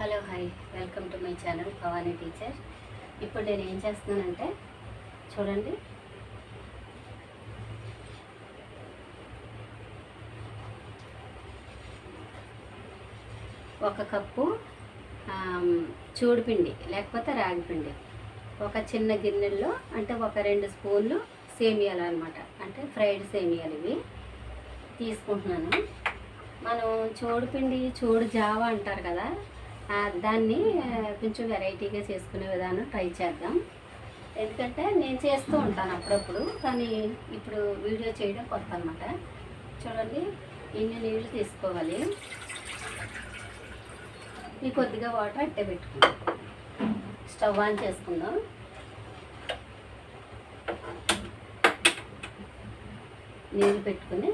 Hello hi. Welcome to my channel Bhavani teacher. ఇప్పుడు నేను ఏం చేస్తున్నానంటే చూడండి. ఒక కప్పు ఆమ్, చూడిపిండి లేకపోతే రాగిపిండి ఒక చిన్న గిన్నెల్లో అంటే ఒక రెండు స్పూన్లు సేమియాలు అనమాట అంటే ఫ్రైడ్ సేమియాలు ఇవి తీసుకుంటున్నాను. మనం చూడిపిండి చూడు జావ అంటారు కదా దాన్ని కొంచెం వెరైటీగా చేసుకునే విధానం ట్రై చేద్దాం. ఎందుకంటే నేను చేస్తూ ఉంటాను అప్పుడప్పుడు కానీ ఇప్పుడు వీడియో చేయడం కొత్త అనమాట చూడండి ఇన్ని నీళ్ళు తీసుకోవాలి. ఈ కొద్దిగా వాటర్ అట్టే పెట్టుకుందాం. స్టవ్ ఆన్ చేసుకుందాం. నీళ్ళు పెట్టుకుని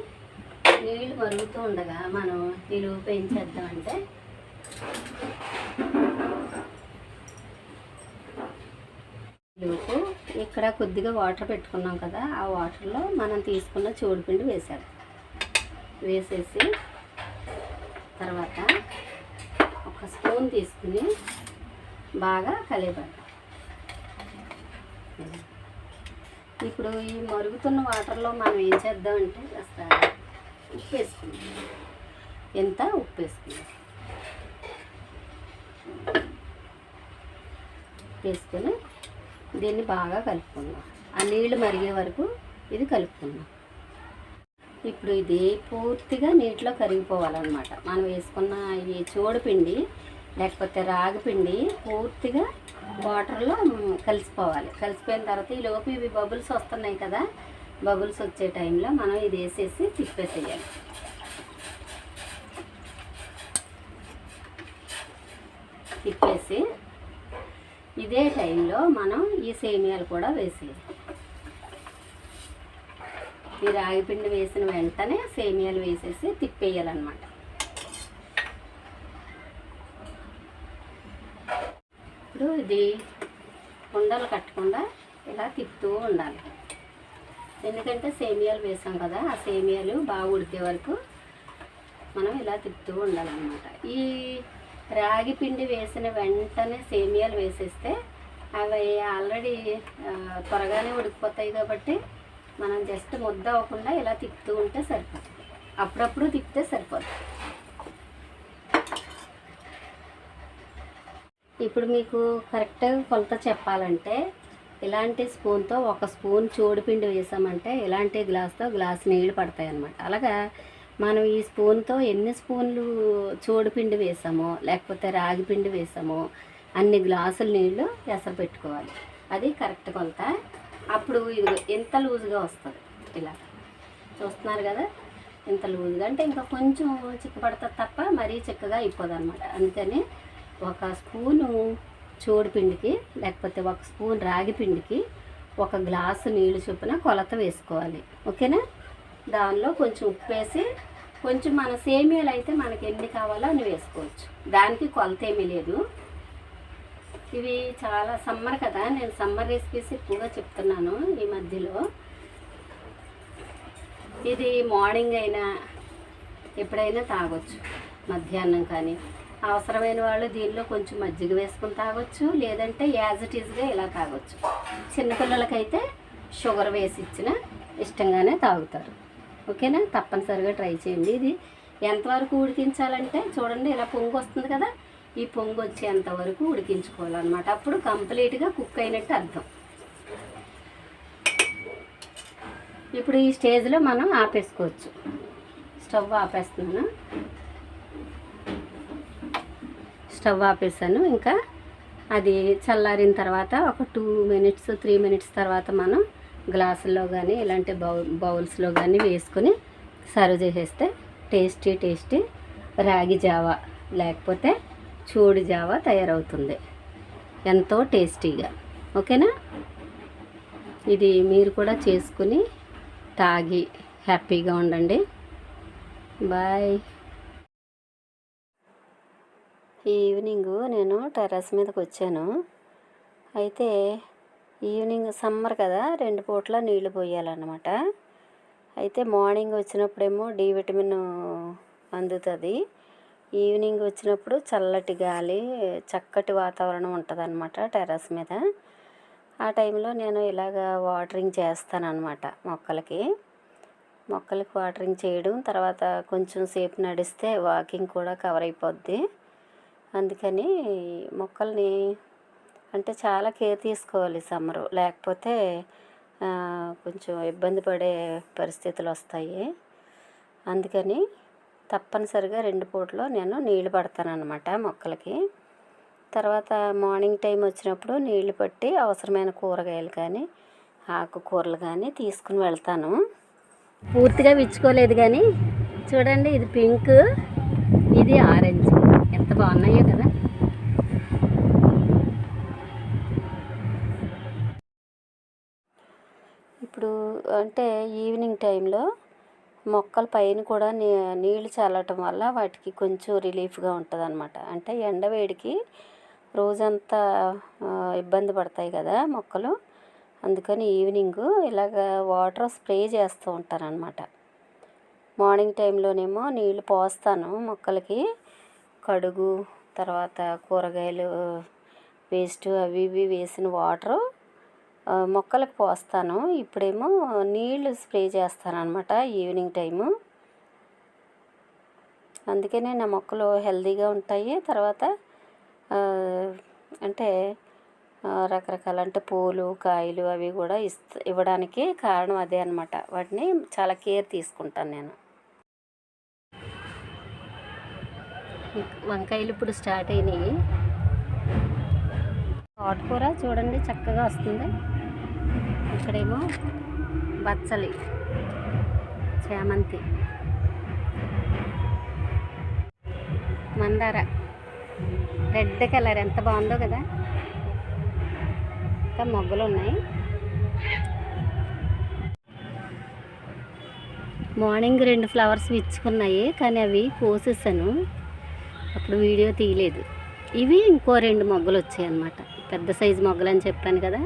నీళ్ళు మరుగుతూ ఉండగా మనం ఈ లోపు ఏం చేద్దామంటే మీకు ఇక్కడ కొద్దిగా వాటర్ పెట్టుకున్నాం కదా ఆ వాటర్లో మనం తీసుకున్న చోడుపిండి వేసాం వేసేసి తర్వాత ఒక స్పూన్ తీసుకుని బాగా కలిపాలి ఇప్పుడు ఈ మరుగుతున్న వాటర్లో మనం ఏం చేద్దామంటే కాస్త ఉప్పు వేసుకుందాం. ఎంత ఉప్పు వేసుకుందాం? వేసుకొని దీన్ని బాగా కలుపుకుందాం. ఆ నీళ్ళు మరిగే వరకు ఇది కలుపుకుందాం. ఇప్పుడు ఇది పూర్తిగా నీటిలో కరిగిపోవాలన్నమాట. మనం వేసుకున్న ఈ చూడపిండి లేకపోతే రాగిపిండి పూర్తిగా వాటర్లో కలిసిపోవాలి. కలిసిపోయిన తర్వాత ఈ లోపు ఇవి బబుల్స్ వస్తున్నాయి కదా బబుల్స్ వచ్చే టైంలో మనం ఇది వేసేసి తిప్పేసేయాలి. తిప్పేసి ఇదే టైంలో మనం ఈ సేమియాలు కూడా వేసేయాలి. ఈ రాగిపిండి వేసిన వెంటనే సేమియాలు వేసేసి తిప్పేయాలన్నమాట. ఇప్పుడు ఇది ఉండలు కట్టకుండా ఇలా తిప్పుతూ ఉండాలి. ఎందుకంటే సేమియాలు వేసాం కదా ఆ సేమియాలు బాగా ఉడికే వరకు మనం ఇలా తిప్పుతూ ఉండాలన్నమాట. ఈ రాగి పిండి వేసిన వెంటనే సేమియాలు వేసేస్తే అవి ఆల్రెడీ త్వరగానే ఉడికిపోతాయి కాబట్టి మనం జస్ట్ ముద్ద అవ్వకుండా ఇలా తిప్పుతూ ఉంటే సరిపోతుంది. అప్పుడప్పుడు తిప్పితే సరిపోతుంది ఇప్పుడు మీకు కరెక్ట్గా కొలత చెప్పాలంటే ఇలాంటి స్పూన్తో ఒక స్పూన్ చూడిపిండి వేసామంటే ఇలాంటి గ్లాస్తో గ్లాస్ నీళ్ళు పడతాయి అన్నమాట అలాగా మనం ఈ స్పూన్తో ఎన్ని స్పూన్లు చోడుపిండి వేసామో లేకపోతే రాగి పిండి వేసామో అన్ని గ్లాసులు నీళ్ళు ఎసరు పెట్టుకోవాలి. అది కరెక్ట్ కొలత. అప్పుడు ఇది ఎంత లూజుగా వస్తుంది. ఇలా. చూస్తున్నారు కదా? ఇంత లూజుగా. అంటే ఇంకా కొంచెం చిక్కపడుతుంది తప్ప మరీ చిక్కగా అయిపోదు అనమాట అందుకని ఒక స్పూను పిండికి లేకపోతే ఒక స్పూన్ రాగి పిండికి ఒక గ్లాసు నీళ్ళు చొప్పున కొలత వేసుకోవాలి. ఓకేనా? దానిలో కొంచెం ఉప్పు వేసి కొంచెం మన సేమియాలు అయితే మనకి ఎన్ని కావాలో అని వేసుకోవచ్చు. దానికి కొలత ఏమీ లేదు. ఇవి చాలా సమ్మర్ కదా నేను సమ్మర్ రెసిపీస్ ఎక్కువగా చెప్తున్నాను ఈ మధ్యలో. ఇది మార్నింగ్ అయినా ఎప్పుడైనా తాగొచ్చు మధ్యాహ్నం కానీ. అవసరమైన వాళ్ళు దీనిలో కొంచెం మజ్జిగ వేసుకుని తాగొచ్చు లేదంటే యాజ్ ఇట్ ఈజ్గా ఇలా తాగొచ్చు. చిన్నపిల్లలకైతే షుగర్ వేసి ఇచ్చిన ఇష్టంగానే తాగుతారు. ఓకేనా? తప్పనిసరిగా ట్రై చేయండి. ఇది ఎంతవరకు ఉడికించాలంటే చూడండి ఇలా పొంగు వస్తుంది కదా? ఈ పొంగు వచ్చేంత వరకు ఉడికించుకోవాలన్నమాట. అప్పుడు కంప్లీట్గా కుక్ అయినట్టు అర్థం. ఇప్పుడు ఈ స్టేజ్లో మనం ఆపేసుకోవచ్చు. స్టవ్ ఆపేస్తున్నాను. స్టవ్ ఆపేసాను. ఇంకా అది చల్లారిన తర్వాత ఒక టూ మినిట్స్ త్రీ మినిట్స్ తర్వాత మనం గ్లాసుల్లో కానీ ఇలాంటి బౌ బౌల్స్లో కానీ వేసుకొని సర్వ్ చేసేస్తే టేస్టీ టేస్టీ రాగి జావా లేకపోతే చూడు జావా తయారవుతుంది. ఎంతో టేస్టీగా. ఓకేనా? ఇది మీరు కూడా చేసుకుని తాగి హ్యాపీగా ఉండండి. బాయ్. ఈవినింగ్ నేను టెర్రస్ మీదకి వచ్చాను అయితే ఈవినింగ్ సమ్మర్ కదా రెండు పూట్ల నీళ్ళు పోయాలన్నమాట. అయితే మార్నింగ్ వచ్చినప్పుడేమో డి విటమిన్ అందుతుంది. ఈవినింగ్ వచ్చినప్పుడు చల్లటి గాలి చక్కటి వాతావరణం ఉంటుంది టెర్రస్ మీద. ఆ టైంలో నేను ఇలాగ వాటరింగ్ చేస్తానన్నమాట మొక్కలకి. మొక్కలకి వాటరింగ్ చేయడం తర్వాత కొంచెం సేపు నడిస్తే వాకింగ్ కూడా కవర్ అయిపోద్ది. అందుకని మొక్కల్ని అంటే చాలా కేర్ తీసుకోవాలి సమ్మరు. లేకపోతే కొంచెం ఇబ్బంది పడే పరిస్థితులు వస్తాయి. అందుకని తప్పనిసరిగా రెండు పూటలు నేను నీళ్ళు పడతానన్నమాట మొక్కలకి. తర్వాత మార్నింగ్ టైం వచ్చినప్పుడు నీళ్ళు పట్టి అవసరమైన కూరగాయలు కానీ ఆకుకూరలు కానీ తీసుకుని వెళ్తాను. పూర్తిగా విచ్చుకోలేదు కానీ చూడండి ఇది పింక్ ఇది ఆరెంజ్. ఎంత బాగున్నాయో కదా. ఇప్పుడు అంటే ఈవినింగ్ టైంలో మొక్కల పైన కూడా నీ నీళ్ళు చల్లటం వల్ల వాటికి కొంచెం రిలీఫ్గా ఉంటుంది అనమాట అంటే ఎండవేడికి రోజంతా ఇబ్బంది పడతాయి కదా మొక్కలు. అందుకని ఈవినింగ్ ఇలాగ వాటర్ స్ప్రే చేస్తూ ఉంటానన్నమాట. మార్నింగ్ టైంలోనేమో నీళ్ళు పోస్తాను మొక్కలకి. కడుగు తర్వాత కూరగాయలు వేస్ట్ అవి ఇవి వేసిన వాటరు మొక్కలకు పోస్తాను. ఇప్పుడేమో నీళ్ళు స్ప్రే చేస్తాను అనమాట ఈవినింగ్ టైము. అందుకనే నా మొక్కలు హెల్తీగా ఉంటాయి. తర్వాత అంటే రకరకాల అంటే పూలు కాయలు అవి కూడా ఇస్త ఇవ్వడానికి కారణం అదే అనమాట వాటిని చాలా కేర్ తీసుకుంటాను నేను. వంకాయలు ఇప్పుడు స్టార్ట్ అయినాయి. తోటకూర చూడండి చక్కగా వస్తుంది. ఇక్కడేమో బచ్చలి చామంతి. మందార. Red colour. ఎంత బాగుందో కదా. ఇంకా మొగ్గలు ఉన్నాయి. మార్నింగ్ రెండు ఫ్లవర్స్ విచ్చుకున్నాయి కానీ అవి కోసేసాను. అప్పుడు వీడియో తీయలేదు. ఇవి ఇంకో రెండు మొగ్గలు వచ్చాయి అన్నమాట పెద్ద సైజు మొగ్గలు అని చెప్పాను కదా.